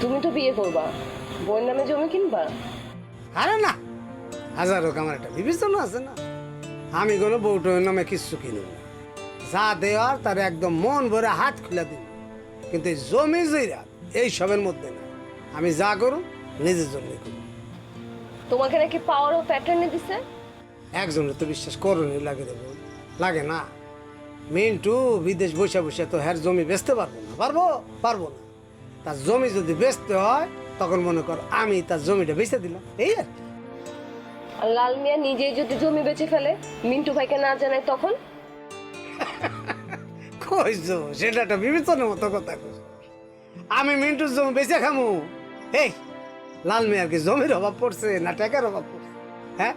তুমি তো বিয়ে করবা। বোন নামে জমি কিনবা? আরে না হাজার হোক আমার একটা বিবেচনা আছে না। আমি কোনো বউটোর নামে কিচ্ছু কিনব না। যা দেওয়ার তার একদম মন ভরে হাত খুলে দিব কিন্তু এই জমি জইরা এই সবের মধ্যে না। আমি যা করুন নিজের জন্য করুন তোমাকে নাকি পাওয়ার অফ প্যাটার্নে দিছে? একজনের তো বিশ্বাস করুনই লাগে বউ। লাগে না। মিন্টু বিদেশ বসে বসে তো হ্যার জমি বেচতে পারব না। পারব? পারব না। তার জমি যদি বেচতে হয় তখন মনে কর আমি তার জমিটা বেচে দিলাম। এই আর কি। আর লাল মিয়া নিজেই যদি জমি বেচে ফেলে মিন্টু ভাইকে না জানায় তখন? কইছো সেটা একটা বিবেচনার মতো কথা কইছো। আমি মিন্টুর জমি বেচে খামু। এই লাল মিয়ার কি জমির অভাব পড়ছে না টাকার অভাব পড়ছে? হ্যাঁ?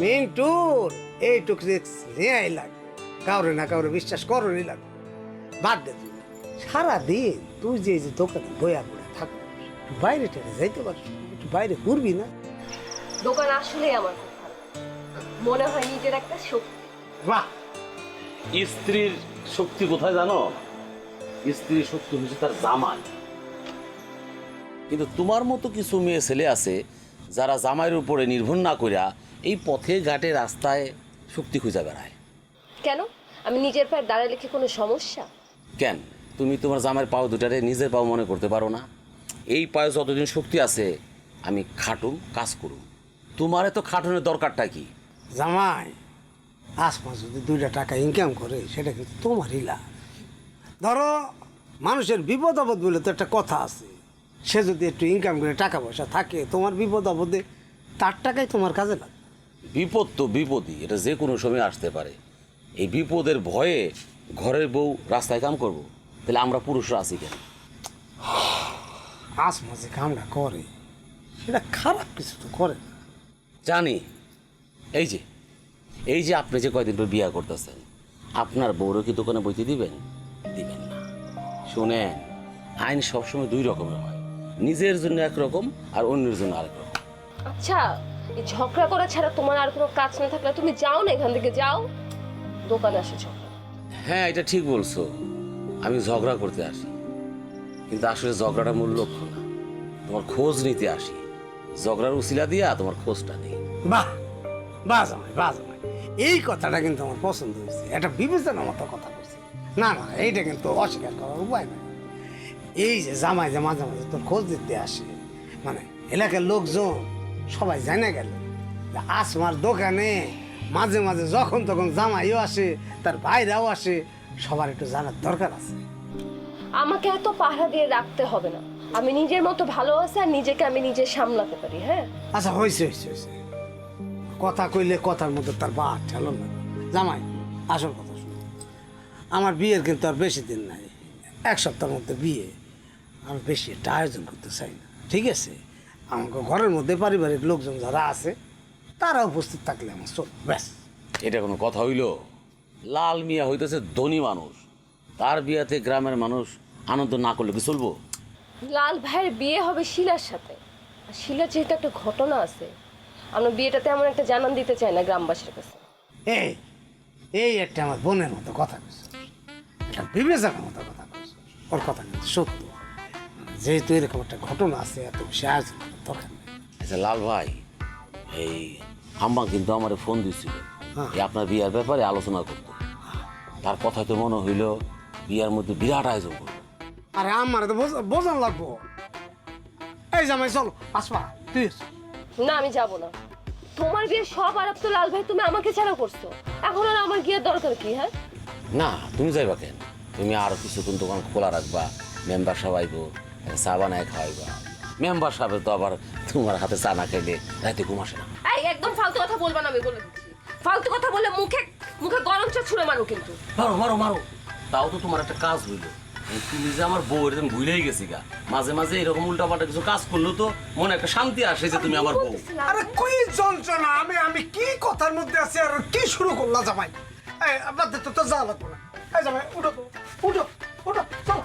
মিন্টুর এইটুক রিক্স নেয়াই লাগবে কাউরে না কাউরে বিশ্বাস করোই লাগবে বাদ দে। সারাদিন তুই যে এই যে দোকানে বয়া করে থাক একটু বাইরে টেনে যাইতে পারছ একটু বাইরে ঘুরবি না। দোকান আসলেই আমার খুব ভালো। মনে হয় নিজের একটা শক্তি। বাহ! স্ত্রীর শক্তি কোথায় জানো? স্ত্রীর শক্তি হচ্ছে তার জামাই। কিন্তু তোমার মতো কিছু মেয়ে ছেলে আছে যারা জামাইয়ের উপরে নির্ভর না করিয়া এই পথে ঘাটে রাস্তায় শক্তি খুঁজে বেড়ায়। কেন? আমি নিজের পায়ে দাঁড়ালে কি কোনো সমস্যা? কেন? তুমি তোমার জামাইয়ের পাও দুটারে নিজের পাও মনে করতে পারো না। এই পায়ে যতদিন শক্তি আছে আমি খাটুম কাজ করুম। তোমার তো খাটুনের দরকারটা কি? জামাই আসমা যদি দুইটা টাকা ইনকাম করে সেটা কিন্তু তোমারই লাভ। ধরো মানুষের বিপদ আপদ বলে তো একটা কথা আছে। সে যদি একটু ইনকাম করে টাকা পয়সা থাকে তোমার বিপদ আপদে তার টাকাই তোমার কাজে লাগে বিপদ তো বিপদই এটা যে কোনো সময় আসতে পারে। এই বিপদের ভয়ে ঘরের বউ রাস্তায় কাম করব। তাহলে আমরা পুরুষরা আছি কেন? আসমা মাঝে কামটা করে। সেটা খারাপ কিছু তো করে না। জানি। এই যে এই যে আপনি যে কয়দিন পর বিয়া করতেছেন আপনার বউরও কি দোকানে বইতে দিবেন? দিবেন না। শুনেন আইন সবসময় দুই রকমের হয়। নিজের জন্য একরকম আর অন্যের জন্য আরেক রকম। আচ্ছা এই ঝগড়া করা ছাড়া তোমার আর কোনো কাজ না থাকলে তুমি যাও না এখান থেকে যাও। দোকানে আসে ঝগড়া। হ্যাঁ এটা ঠিক বলছো। আমি ঝগড়া করতে আসি। কিন্তু আসলে ঝগড়াটা মূল লক্ষ্য না। তোমার খোঁজ নিতে আসি। ঝগড়ার উসিলা দিয়া তোমার খোঁজটা নেই। বাহ! বাহ জামাই বাহ জামাই। এই কথাটা কিন্তু আমার পছন্দ হয়েছে। একটা বিবেচনার মতো কথা বলছে। না না, এইটা কিন্তু অস্বীকার করার উপায় নাই। এই যে জামাই যে মাঝে মাঝে তোর খোঁজ দিতে আসে মানে এলাকার লোকজন সবাই জানে গেল আসমার দোকানে মাঝে মাঝে যখন তখন জামাইও আসে, তার ভাইরাও আসে সবার একটু জানার দরকার আছে। আমাকে এত পাহারা দিয়ে রাখতে হবে না। আমি নিজের মতো ভালো আছি আর নিজেকে আমি নিজে সামলাতে পারি হ্যাঁ? আচ্ছা হয়েছে হয়েছে হয়েছে কথা কইলে কথার মধ্যে তার বাদ ঠেলো না। জামাই আসল কথা শুনো। আমার বিয়ের কিন্তু আর বেশি দিন নাই। এক সপ্তাহের মধ্যে বিয়ে। আমি বেশি একটা আয়োজন করতে চাই না। ঠিক আছে? আমাকে ঘরের মধ্যে পারিবারিক লোকজন যারা আছে তারা উপস্থিত থাকলে আমার চল ব্যাস। এটা কোনো কথা হইল? লাল মিয়া হইতেছে ধনী মানুষ। তার বিয়াতে গ্রামের মানুষ আনন্দ না করলে কি চলবো? লাল ভাইয়ের বিয়ে হবে শিলার সাথে। আর শিলার যেহেতু একটা ঘটনা আছে আমরা বিয়েটাতে এমন একটা জানান দিতে চাই না গ্রামবাসীর কাছে। এই এই একটা আমার বোনের মতো কথা কইছ। একটা বিবেচনার মতো কথা কইছ। ওর কথা কিন্তু সত্য। যেহেতু এরকম একটা ঘটনা আছে এত দরকার নেই। আচ্ছা লাল ভাই এই আম্মা কিন্তু আমার ফোন দিছিল। এই আপনার বিয়ার ব্যাপারে আলোচনা করতো তার কথা তো মনে হইল বিয়ার মধ্যে বিরাট আয়োজন করব। আরে আমার তো বোঝা- বোঝান লাগবো। এই জামাই চলো আসবা তুই না আমি যাব না। তোমার বিয়ে সব আরব তো লাল ভাই তুমি আমাকে ছাড়া করছ। এখন আর আমার গিয়ে দরকার কি হ্যাঁ? না তুমি যাইবা কেন? তুমি আরও কিছুক্ষণ দোকান খোলা রাখবা মেম্বার সবাইব চা বানায় খাওয়াইবা। মেম্বার সাহেব তো আবার তোমার হাতে চা না খাইলে রাতে ঘুম আসে না। একদম ফালতু কথা বলবা না আমি বলে ফালতু কথা বলে মুখে মুখে গরম চা ছুঁড়ে মারো কিন্তু। মারো মারো মারো। তাও তো তোমার একটা কাজ হইল। তুমি যে আমার বউ এরকম ভুলেই গেছি গা। মাঝে মাঝে এরকম উল্টাপাল্টা কিছু কাজ করলেও তো মনে একটা শান্তি আসে যে তুমি আমার বউ। আরে কই যন্ত্রণা আমি আমি কি কথার মধ্যে আছি আর কি শুরু করলা জামাই? এই দে তো তো যা লাগবো না। এই জামাই উঠো তো, উঠো উঠো চলো।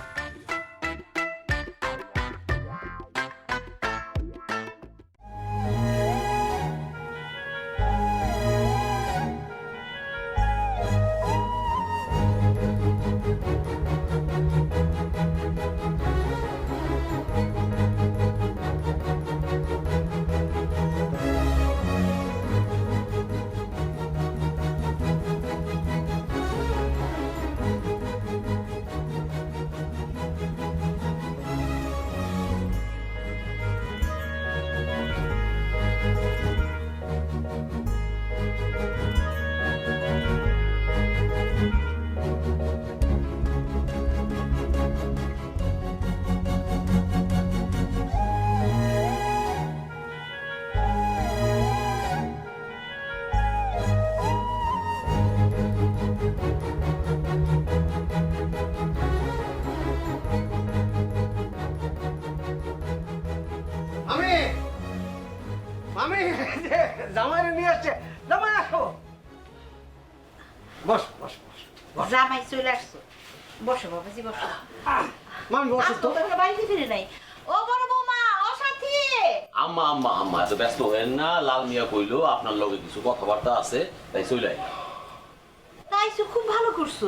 মামি জামাইরে নিয়ে আসছে। জামাই আসো। বস বস বস। জামাই চলে আসছো। বসো বাবাজি বসো। মামি বসো তো। তো তোমরা বাড়িতে ফিরে নাই। ও বড় বৌমা ও সাথী। আম্মা আম্মা আম্মা এত ব্যস্ত হয়েন না। লাল মিয়া কইলো আপনার লগে কিছু কথাবার্তা আছে তাই চলে আই তাই খুব ভালো করছ।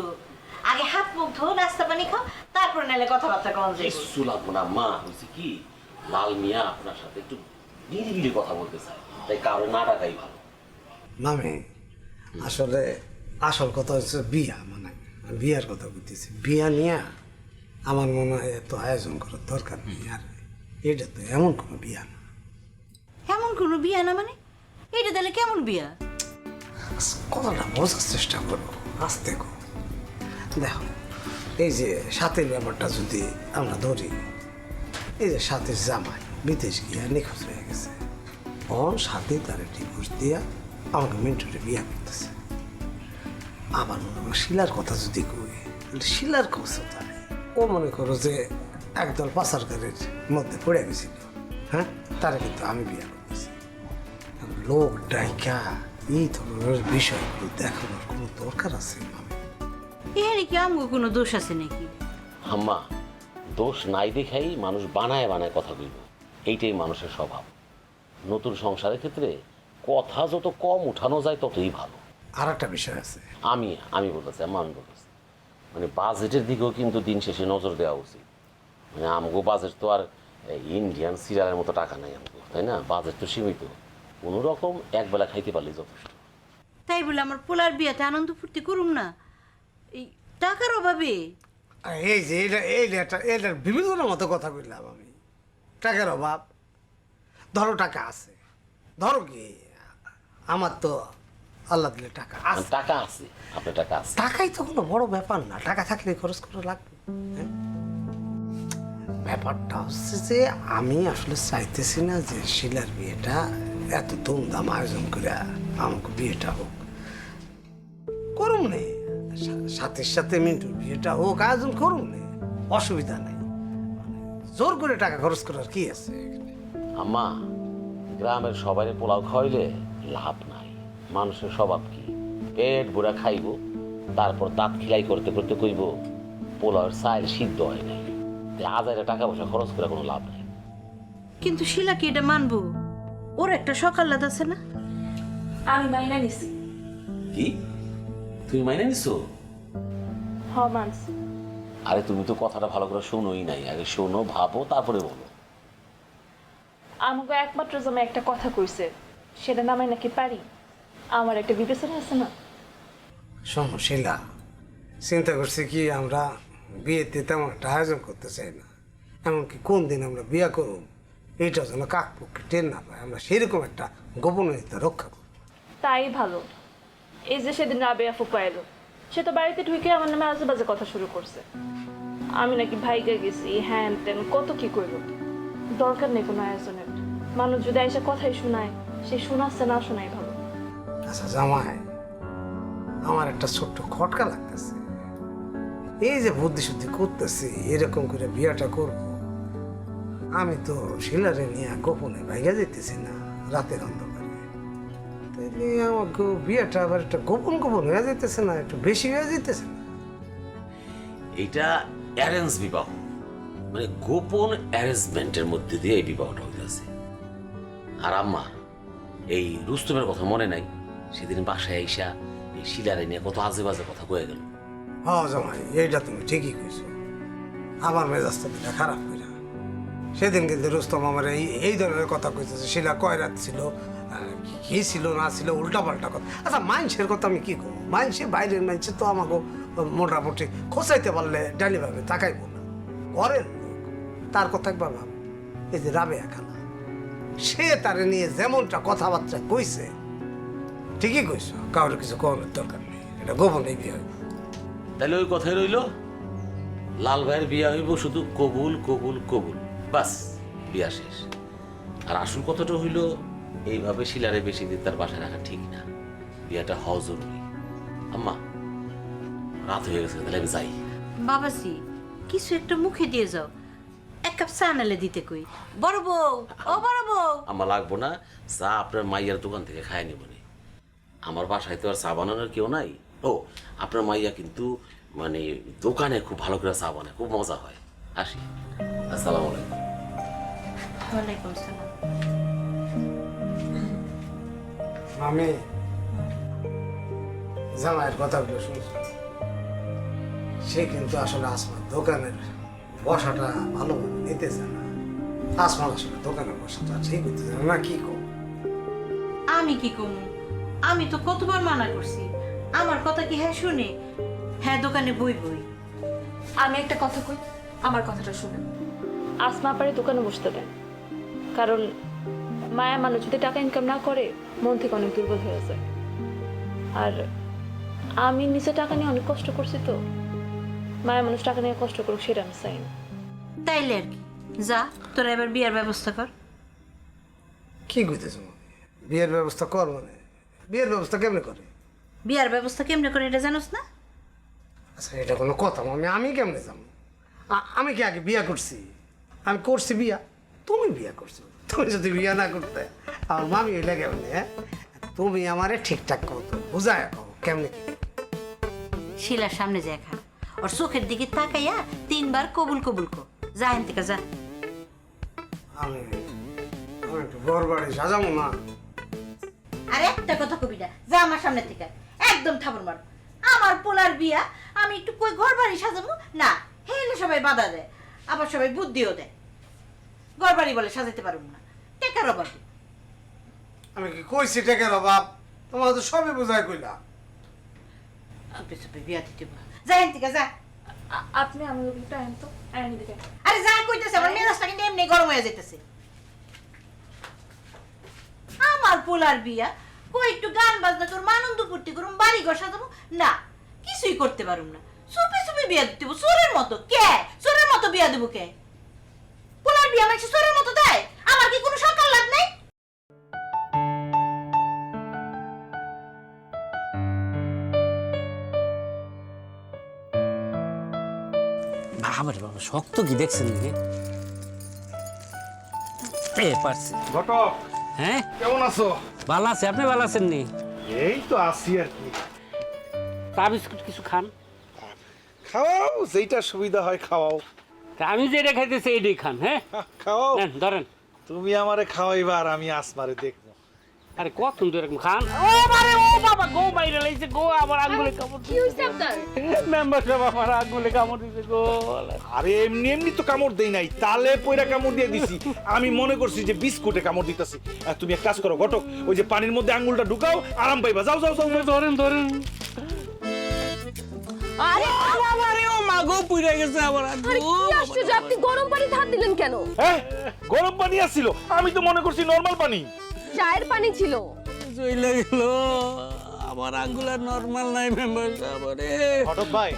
আগে হাত মুখ ধো নাস্তা পানি খাও তারপর নাহলে কথাবার্তা কম যাইব। কিছু লাগবো না মা হয়েছে কি? লাল মিয়া আপনার সাথে একটু নিরিবিলি কথা বলতে চায় তাই কারও না ডাকাই ভালো। মামি আসলে আসল কথা হচ্ছে বিয়া মানে বিয়ার কথা বলতেছি। বিয়া নিয়ে আমার মনে হয় এত আয়োজন করার দরকার নেই। আর এটা তো এমন কোনো বিয়া না। এমন কোনো বিয়া না মানে? এটা তাহলে কেমন বিয়া? কথাটা বোঝার চেষ্টা করো। আস্তে গো দেখো এই যে সাথের ব্যাপারটা যদি আমরা ধরি এই যে সাথের জামাই বিদেশ গিয়া নিখোঁজ হয়ে গেছে। অন সাথে তারা ডিভোর্স দিয়া আমাকে মিন্টুরে বিয়া করতেছে। আবার মনে করো শিলার কথা যদি কই তাহলে শিলার কথা তাই ও মনে করো যে একদল পাচারকারের মধ্যে পড়ে গেছিল। হ্যাঁ? তারা কিন্তু আমি বিয়া করতেছি। লোক ডাইকা এই ধরনের বিষয়গুলো দেখানোর কোনো দরকার আছে এখানে কি আমগো কোনো দোষ আছে নাকি? আম্মা দোষ নাই দেখাই মানুষ বানায় বানায় কথা কইব। এইটাই মানুষের স্বভাব। নতুন সংসারের ক্ষেত্রে কথা যত কম উঠানো যায় ততই ভালো। আর একটা বিষয় আছে। আমি আমি বলতেছি আমি বলতেছি। মানে বাজেটের দিকেও কিন্তু দিন শেষে নজর দেওয়া উচিত। মানে আমগো বাজেট তো আর ইন্ডিয়ান সিরিয়ালের মতো টাকা নাই আমগো তাই না? বাজেট তো সীমিত। কোনো রকম একবেলা খাইতে পারলে যথেষ্ট। তাই বলে আমার পোলার বিয়াতে আনন্দ ফুর্তি করুম না। এই টাকার অভাবে। আর এই যে এটা এই এটা এটার বিবেচনার মতো কথা বললাম আমি। টাকার অভাব। ধরো টাকা আছে। ধরো কি আমার তো আল্লাহ দিলে টাকা মানে আছে টাকা আছে আপনার টাকা আছে। টাকাই তো কোনো বড় ব্যাপার না টাকা থাকলে খরচ করে লাগবে হ্যাঁ? ব্যাপারটা হচ্ছে যে আমি আসলে চাইতেছি না যে শিলার বিয়েটা এত ধুমধাম আয়োজন করে আমাকে বিয়েটা হোক। করুন নে। সা- সাথের সাথে মিন্টুর বিয়েটা হোক আয়োজন করুন নে। অসুবিধা নেই। মানে জোর করে টাকা খরচ করার কি আছে? আম্মা গ্রামের সবাই পোলাও খাইলে লাভ নাই। মানুষের স্বভাব কি? পেট বুড়া খাইব তারপর দাঁত খিলাই করতে করতে কইব পোলাওয়ের চাইল সিদ্ধ হয় নাই। আজারে টাকা পয়সা খরচ করে কোনো লাভ নাই। কিন্তু শিলা কি এটা মানবো? ওর একটা সকাল লাদ আছে না? আমি মাইনা নিছি। কি? তুমি মাইনে নিছো? হ মানছি। আরে তুমি তো কথাটা ভালো করে শোনোই নাই। আগে শোনো ভাবো তারপরে বলো। আমাকে একমাত্র জমে একটা কথা কইছে সেটা নামে নাকি পারি? আমার একটা বিবেচনা আছে না? শোনো শিলা চিন্তা করছি কি আমরা বিয়েতে তেমন একটা আয়োজন করতে চাই না। এমনকি কোন দিন আমরা বিয়ে করব এটা যেন কাক পক্ষে টেন না পায়। আমরা সেরকম একটা গোপনীয়তা রক্ষা করব। তাই ভালো। এই যে সেদিন রাবে ফুপা এলো সে তো বাড়িতে ঢুকে আমার নামে আজে বাজে কথা শুরু করছে। আমি নাকি ভাইগা গেছি, হ্যান ত্যান, কত কি করব দরকার নেই কোনো আয়োজনের। মানুষ যদি এসে কথাই শোনায়, সে শোনাচ্ছে, না শোনাই ভালো। আচ্ছা জামাই, আমার একটা ছোট্ট খটকা লাগতেছে। এই যে বুদ্ধি শুদ্ধি করতেছি, এরকম করে বিয়েটা করব। আমি তো শিলারে নিয়ে গোপনে ভাইগা যেতেছি না, রাতের অন্ধকারে। তাইলে আমাকে বিয়েটা আবার একটা গোপন গোপন হয়ে যেতেছে না একটু বেশি হয়ে যেতেছে না। এইটা অ্যারেঞ্জ বিবাহ। মানে গোপন অ্যারেঞ্জমেন্টের মধ্যে দিয়ে এই বিবাহটা হইতেছে। আর আম্মা এই রুস্তমের কথা মনে নাই? সেদিন বাসায় আইসা এই শিলারে নিয়ে কত আজে বাজে কথা কয়ে গেল। হ্যাঁ জামাই এইটা তুমি ঠিকই কইছো। আমার মেজাজটা দিলে খারাপ কইরা। সেদিন কিন্তু রুস্তম আমার এই এই ধরনের কথা কইতেছে। শিলা কয় রাত ছিল? কি- ছিল, না ছিল উল্টা পাল্টা কথা। আচ্ছা মাইনসের কথা আমি কি করব মাইনসে বাইরের মাইনসে তো আমাকে মোটামুটি খোঁচাইতে পারলে ডালি ভাবে তাকাইব না। ঘরের লোক, তার কথা একবার ভাব। এই যে রাবে খালা, সে তারে নিয়ে যেমনটা কথাবার্তা কইছে, ঠিকই কইছো কারোর কিছু কমের দরকার নেই। এটা গোপনে বিয়ে হইব তাহলে ওই কথাই রইল, লাল ভাইয়ের বিয়ে হইব শুধু কবুল কবুল কবুল, বাস, বিয়া শেষ। আর আসল কথাটা হইল এইভাবে শিলারে বেশি দিন তার বাসায় রাখা ঠিক না। বিয়াটা হওয়া জরুরি। আম্মা রাত হয়ে গেছে তাহলে আমি যাই। বাবাজি কিছু একটা মুখে দিয়ে যাও। এক কাপ চা নালে দিতে কই। বড় বউ ও বড় বউ। আমার লাগবো না। চা আপনার মাইয়ার দোকান থেকে খায় নিব নি। আমার বাসায় তো আর চা বানানোর কেউ নাই। ও আপনার মাইয়া কিন্তু মানে দোকানে খুব ভালো করে চা বানায় খুব মজা হয়। আসি। আসসালামু আলাইকুম। ওয়ালাইকুম সালাম আমি জামাইয়ের কথাগুলো শুনছি? সে কিন্তু আসলে আসমান দোকানের বসাটা ভালো নিতেছে না। আসমান আসলে দোকানের বসাটা ঠিক হইতেছে না না কি কম? আমি কি কমু? আমি তো কতবার মানা করছি। আমার কথা কি হ্যাঁ শুনে? হ্যাঁ দোকানে বই বই। আমি একটা কথা কই আমার কথাটা শুনেন। আসমা পারে দোকানে বসতে দেন। কারণ মায়া মানুষ যদি টাকা ইনকাম না করে মন থেকে অনেক দুর্বল হয়ে যায়। আর আমি নিজে টাকা নিয়ে অনেক কষ্ট করছি তো। মায়া মানুষ টাকা নিয়ে কষ্ট করুক সেটা আমি চাই না। তাইলে আর কি। যা তোরা এবার বিয়ার ব্যবস্থা কর। কি কইতেছ বিয়ের ব্যবস্থা কর মানে? বিয়ের ব্যবস্থা কেমনে করে? বিয়ার ব্যবস্থা কেমনে করে এটা জানোস না? আচ্ছা এটা কোনো কথা আমি আমি কেমনে যাব আ- আমি কি আগে বিয়া করছি? আমি করছি বিয়া। তুমি বিয়া করছ। তুমি যদি বিয়া না করতে আমার মামি হইলে কেমনে হ্যাঁ? তুমি আমারে ঠিকঠাক কও তো বুঝায় কও কেমনে? কি শিলার সামনে যায় খা। ওর চোখের দিকে তাকাইয়া তিনবার কবুল কবুল কো যা হেন থেকে যা। আমি আমি একটু সাজাবো না। আর একটা কথা কবি না যা আমার সামনে থেকে একদম ঠাবর মার। আমার পোলার বিয়া আমি একটু কই ঘর বাড়ি সাজাবো? না হেলে সবাই বাধা দেয় আবার সবাই বুদ্ধিও দেয়। ঘর বাড়ি বলে সাজাতে পারব না। টেকার অভাবে। আমি কি কইছি টেকের অভাব? তোমার তো সবই বোঝায় কইলা। চুপে চুপে বিয়া দিতে বল। যা হেন থেকে যা। আপনি আমার ওটা আইন তো আইন দিকে আরে যা কইতেছে আমার মেজাজটা কিন্তু এমনি গরম হয়ে যাইতেছে। আমার পোলার বিয়া কই একটু গান বাজনা করুম আনন্দ ফুর্তি করুম বাড়ি ঘর সাজাবো? না কিছুই করতে পারুম না। চুপে চুপে বিয়া দিতে চোরের মতো। কে? চোরের মতো বিয়া দেবো কে? পোলার বিয়া মানুষ চোরের মতো দেয়। আমার কি কোনো সরকার লাভ নাই? বাবার বাবা শক্ত কি দেখছেন নাকি? এ পারছি। ঘটক হ্যাঁ? কেমন আছো? ভালো আছে আপনি ভালো আছেন নি? এই তো আছি আর কি। চা বিস্কুট কিছু খান? খাওয়াও যেইটা সুবিধা হয় খাওয়াও। তা আমি যেটা খাইতেছি এইটাই খান হ্যাঁ? খাওয়াও নেন, ধরেন। তুমি আমারে খাওয়াইবা আর আমি আসমারে দেখব। আরে কত সুন্দর এরকম খান। ও বারে ও বাবা গো বাইরে লাইছে গো আমার আঙ্গুলে কামড় কি হয়েছে আপনার? মেম্বার সাহেব আমার আঙ্গুলে কামড় দিছে গো আরে এমনি এমনি তো কামড় দেই নাই তালে পয়রা কামড় দিয়ে দিছি। আমি মনে করছি যে বিস্কুটে কামড় দিতেছি। আর তুমি এক কাজ করো ঘটক ওই যে পানির মধ্যে আঙ্গুলটা ঢুকাও আরাম পাইবা। যাও যাও যাও যাও। ধরেন ধরেন। আরে ও মা গো পুড়ে গেছে আমার আরে কি আশ্চর্য আপনি গরম পানি ধার দিলেন কেন? হ্যাঁ গরম পানি আসছিল আমি তো মনে করছি নর্মাল পানি। চায়ের পানি ছিল। চইলে গেল আমার আঙ্গুল আর নরমাল নাই মেম্বার সাহেব রে ঘটক ভাই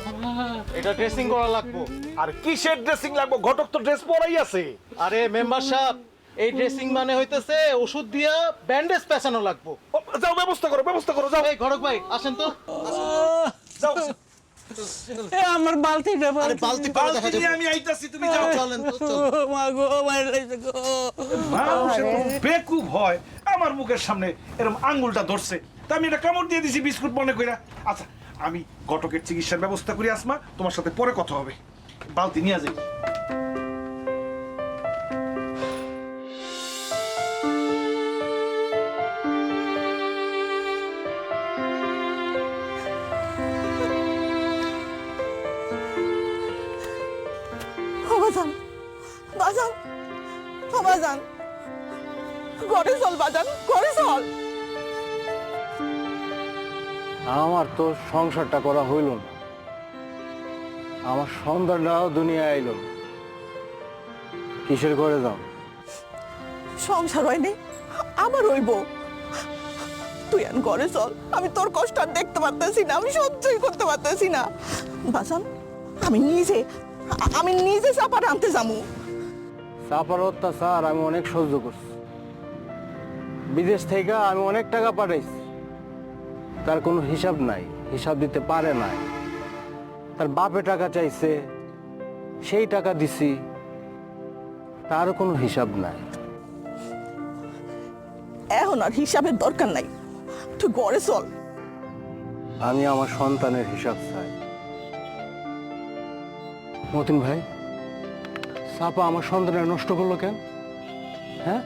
এটা ড্রেসিং করা লাগবো। আর কিসের ড্রেসিং লাগবে? ঘটক তো ড্রেস পরাই আছে। আরে মেম্বার সাহেব এই ড্রেসিং মানে হইতেছে ওষুধ দিয়া ব্যান্ডেজ পেঁচানো লাগবো। যাও ব্যবস্থা করো ব্যবস্থা করো যাও। এই ঘটক ভাই আসেন তো। যাও এ আমার বালতি আরে বালতি দেখা যাবে। আমি আইতাছি তুমি যাও। চলেন তো মা গো মায়ের লাইছে গো। মানুষ বেকুব হয়। আমার মুখের সামনে এরকম আঙ্গুলটা ধরছে। তা আমি এটা কামড় দিয়ে দিছি বিস্কুট মনে কইরা। আচ্ছা আমি ঘটকের চিকিৎসার ব্যবস্থা করি আসমা। তোমার সাথে পরে কথা হবে। বালতি নিয়ে যাই। সংসারটা করা হইল না। আমার সন্তানরাও দুনিয়া আইল। কিসের করে যাও? সংসার হয়নি। আমার হইব। তুই আন ঘরে চল। আমি তোর কষ্ট আর দেখতে পারতেছি না। আমি সহ্যই করতে পারতেছি না। বাজান আমি নিজে আমি নিজে চাপা আনতে যাব। চাপার অত্যাচার আমি অনেক সহ্য করছি। বিদেশ থেকে আমি অনেক টাকা পাঠাইছি। তার কোনো হিসাব নাই। হিসাব দিতে পারে নাই তার বাপে টাকা চাইছে সেই টাকা দিছি তারও কোনো হিসাব নাই। এখন আর হিসাবের দরকার নাই। তুই ঘরে চল। আমি আমার সন্তানের হিসাব চাই। মতিন ভাই সাপা আমার সন্তানের নষ্ট করল কেন? হ্যাঁ?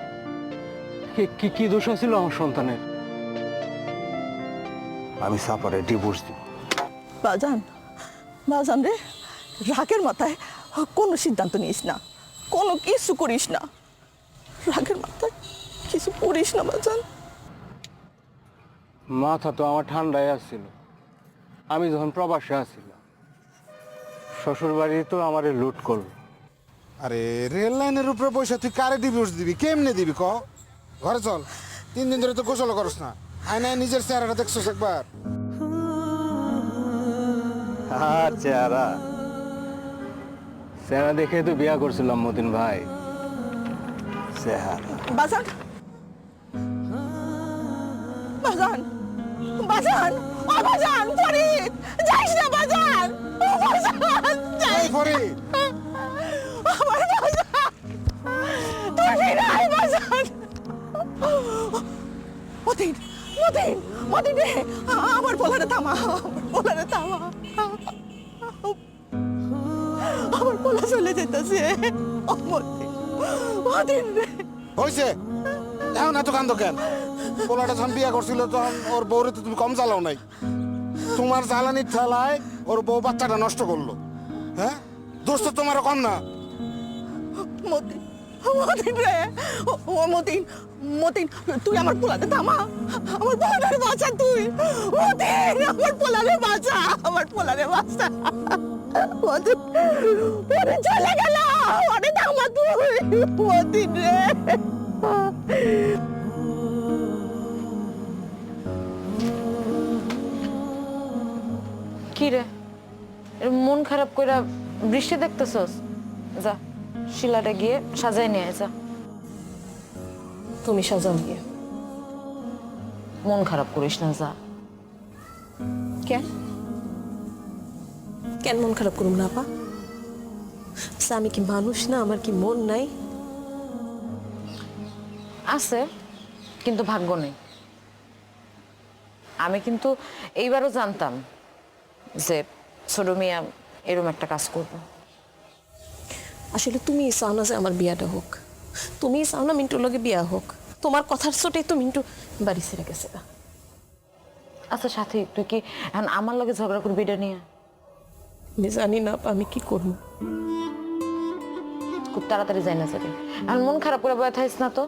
কি- কি কি দোষ ছিল আমার সন্তানের? আমি সাপারে ডিভোর্স দিব। বাজান বাজান রে রাগের মাথায় কোনো সিদ্ধান্ত নিস না কোনো কিছু করিস না। রাগের মাথায় কিছু করিস না বাজান। মাথা তো আমার ঠান্ডায় আসছিল আমি যখন প্রবাসে আসছিলাম শ্বশুর বাড়ি তো আমারে লুট করল। আরে রেল লাইনের উপরে পয়সা তুই কারে ডিভোর্স দিবি? কেমনে দিবি ক? ঘরে চল। তিন দিন ধরে তো গোসল করস না। আয়নায় নিজের চেহারাটা দেখছস একবার। আর চেহারা? চেহারা দেখে তো বিয়া করছিলাম মতিন ভাই। চেহারা। বাজান। বাজান। বাজান। ও বাজান ফরিদ! যাইস না বাজান! ও বাজান এই ফরিদ! আমার বাজান। তুই ফিরে আয় বাজান। মতিন মতিন মতিন রে আমার পোলারে থামা আমার পোলারে থামা। আমার পোলা চলে যেতেছে মতিন রে হয়েছে এখন এত কান্দ কেন? পোলাটা যখন বিয়া করছিল তখন ওর বউরে তো তুমি কম জ্বালাও নাই। তোমার জ্বালানির ঠেলায় ওর বউ বাচ্চাটা নষ্ট করল। হ্যাঁ? দোষ তো তোমার কম না। মতিন মতিন রে। ও মতিন মতিন, তুই আমার পোলাতে থামা। আমার পোলারে বাঁচা তুই। মতিন, আমার পোলারে বাঁচা। আমার পোলারে বাঁচা। মতিন ওরে চলে গেল। ওরে থামা তুই। মতিন রে। কি রে? মন খারাপ কইরা বৃষ্টি দেখতেছস? যা। শিলাটা গিয়ে সাজাই নিয়ে আয়, যা। তুমি সাজাও গিয়ে। মন খারাপ করিস না যা। কেন? কেন মন খারাপ করুম না আপা? আচ্ছা, আমি কি মানুষ না? আমার কি মন নাই? আছে কিন্তু ভাগ্য নেই। আমি কিন্তু এইবারও জানতাম যে ছোট মিয়া এরম একটা কাজ করব। আসলে তুমি চাও না যে আমার বিয়াটা হোক? তুমি চাও না মিন্টুর লগে বিয়া হোক? তোমার কথার চোটেই তো মিন্টু বাড়ি ছেড়ে গেছে। আচ্ছা সাথী তুই কি এখন আমার লগে ঝগড়া করবি এটা নিয়ে? আমি জানি না আমি কি করব? খুব তাড়াতাড়ি যাই না যাবে এখন মন খারাপ করে বয়ে থাকিস না তো?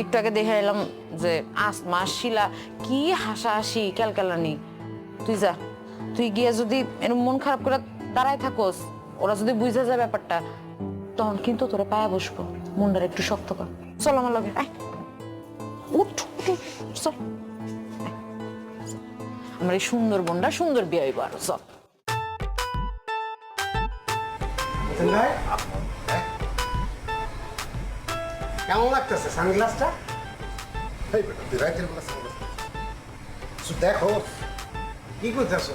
একটু আগে দেখে এলাম যে আসমা শিলা কি হাসা হাসাহাসি ক্যালকালানি। তুই যা তুই গিয়ে যদি এরকম মন খারাপ করে দাঁড়ায় থাকোস ওরা যদি বুঝে যায় ব্যাপারটা তখন কিন্তু তোরা পায়ে বসবো। মনটার একটু শক্ত কর। চল আমার লগে উঠ চল। আমার এই সুন্দর বোনটা সুন্দর বিয়ে হইব আরও, চল। কেমন সানগ্লাসটা? দেখো, কি করতেছো?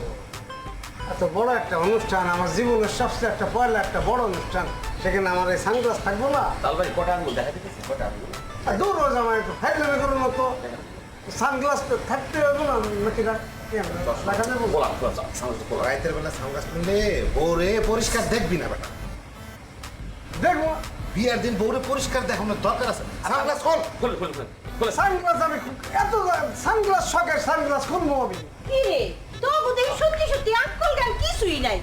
এত বড় একটা অনুষ্ঠান, আমার জীবনের সবচেয়ে একটা পয়লা, একটা বড় অনুষ্ঠান। সেখানে আমার এই সানগ্লাস থাকব না। তাল ভাই কটা আঙ্গুল? দেখা দিতেছে কটা আঙ্গুল? আর দূর হয়ে যাব একটু ফাইজলামি করুন মতো সানগ্লাস তো। থাকতে হবে না নাকি আমরা তো রাতের বেলা সানগ্লাস কিনলে বউরে পরিষ্কার দেখবি না বেটা। দেখব। বিয়ার দিন বউরে পরিষ্কার দেখানোর দরকার আছে। সানগ্লাস খোল। খুলে খুলে খুলে সানগ্লাস আমি এত সানগ্লাস শখের সানগ্লাস খুলবো আমি। কি রে? দেখি সত্যি সত্যি? আক্কল জ্ঞান কিছুই নাই।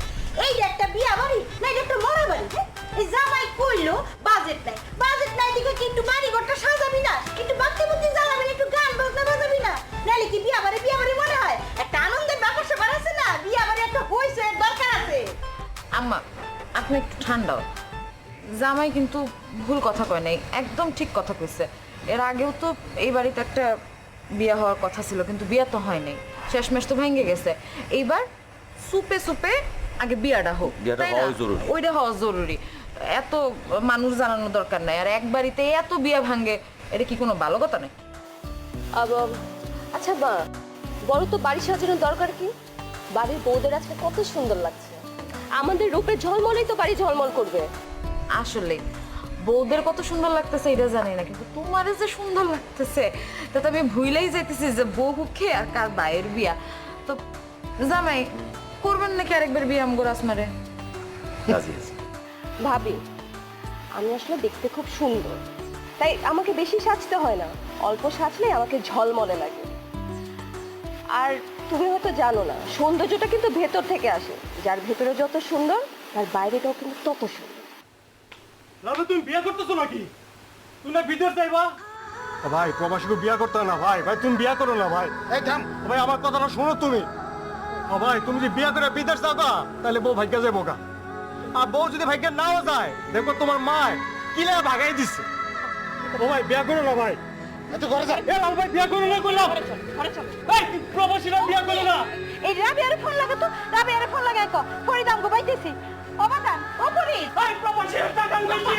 এই একটা বিয়া বাড়ি না এটা একটা মরা বাড়ি হ্যাঁ? এই জামাই কইলো বাজেট নাই। বাজেট নাই দিকে কি একটু বাড়ি ঘরটা সাজাবি না? একটু বুদ্ধি জ্বালাবি একটু গান বাজনা বাজাবি না? নাহলে কি বিয়া বাড়ি বিয়া বাড়ি মনে হয়? একটা আনন্দের ব্যাপার স্যাপার আছে না? বিয়া বাড়ি একটা হইছে দরকার আছে। আম্মা আপনি একটু ঠান্ডা হন। জামাই কিন্তু ভুল কথা কয় নাই একদম ঠিক কথা কইছে। এর আগেও তো এই বাড়িতে একটা বিয়ে হওয়ার কথা ছিল কিন্তু বিয়ে তো হয় নাই। শেষমেশ তো ভেঙে গেছে। এইবার সুপে সুপে আগে বিয়াটা হোক বিয়াটা তাই না? হওয়াই জরুরি। ওইটা হওয়া জরুরি। এত মানুষ জানানোর দরকার নাই। আর এক বাড়িতে এত বিয়া ভাঙে এটা কি কোনো ভালো কথা নাকি? আচ্ছা মা বড় তো বাড়ি সাজানোর দরকার কি? বাড়ির বউদের আজকে কত সুন্দর লাগছে। আমাদের রূপে ঝলমলেই তো বাড়ি ঝলমল করবে। আসলে বউদের কত সুন্দর লাগতেছে এটা জানি না কিন্তু তোমার যে সুন্দর লাগতেছে তাতে আমি ভুলেই যাইতেছি যে বউ হুখে আর কার বাইয়ের বিয়া। তো জামাই করবেন নাকি আরেকবার বিয়ে আমগো আসমারে রাজি আছি। ভাবি আমি আসলে দেখতে খুব সুন্দর। তাই আমাকে বেশি সাজতে হয় না অল্প সাজলে আমাকে ঝলমলে লাগে। আর তুমি হয়তো জানো না সৌন্দর্যটা কিন্তু ভেতর থেকে আসে। যার ভেতরে যত সুন্দর তার বাইরেটাও কিন্তু তত সুন্দর। তুমি বিয়ে করতেছো নাকি? তুমি না বিদেশ যাইবা? ভাই প্রবাসীকে বিয়ে করতে না ভাই। ভাই তুমি বিয়ে করো না ভাই। এই থাম। ভাই আমার কথাটা শোনো তুমি। ভাই তুমি যদি বিয়ে করে বিদেশ যাবা তাহলে বউ ভাগ্যে যাব গা। আর বউ যদি ভাগ্যে নাও যায় দেখো তোমার মা কিলে ভাগাই দিছে। ও ভাই বিয়া করো না ভাই। এত ঘরে যা। এ লাল ভাই বিয়ে করো না করলাম এই প্রবাসীরা বিয়ে করো না এই রাবিয়ারে ফোন লাগে তো রাবিয়ারে ফোন লাগে কো। ফরিদ আমগো বাইতেছি। অবাদান ও ফরিদ এই প্রবাসীরা টাকা দিচ্ছি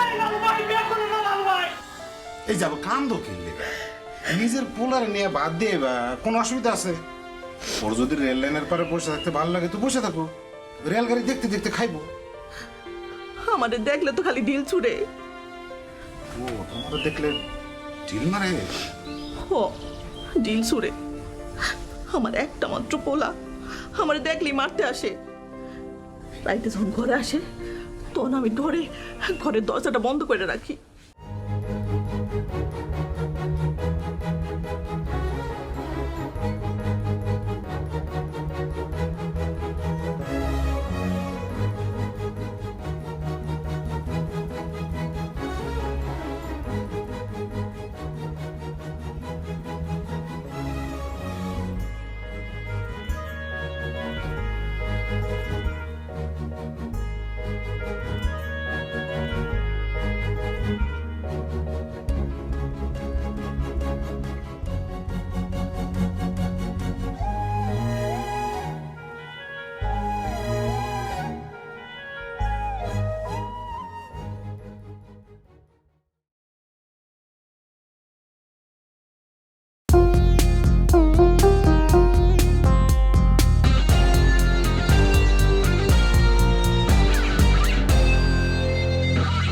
এই লাল ভাই বিয়ে করো না লাল ভাই। এই যাব কান্দ কিনলে নিজের পোলারে নিয়ে বাদ দিয়ে বা কোনো অসুবিধা আছে? ওর যদি রেল লাইনের পারে বসে থাকতে ভালো লাগে তো বসে থাকো। রেলগাড়ি দেখতে দেখতে খাইবো। আমাদের দেখলে তো খালি ঢিল ছুড়ে। ও তোমার দেখলে ঢিল মারে? ও ঢিল ছুড়ে। আমার একটা মাত্র পোলা আমার দেখলেই মারতে আসে। রাইতে যখন ঘরে আসে তখন আমি ধরে ঘরের দরজাটা বন্ধ করে রাখি।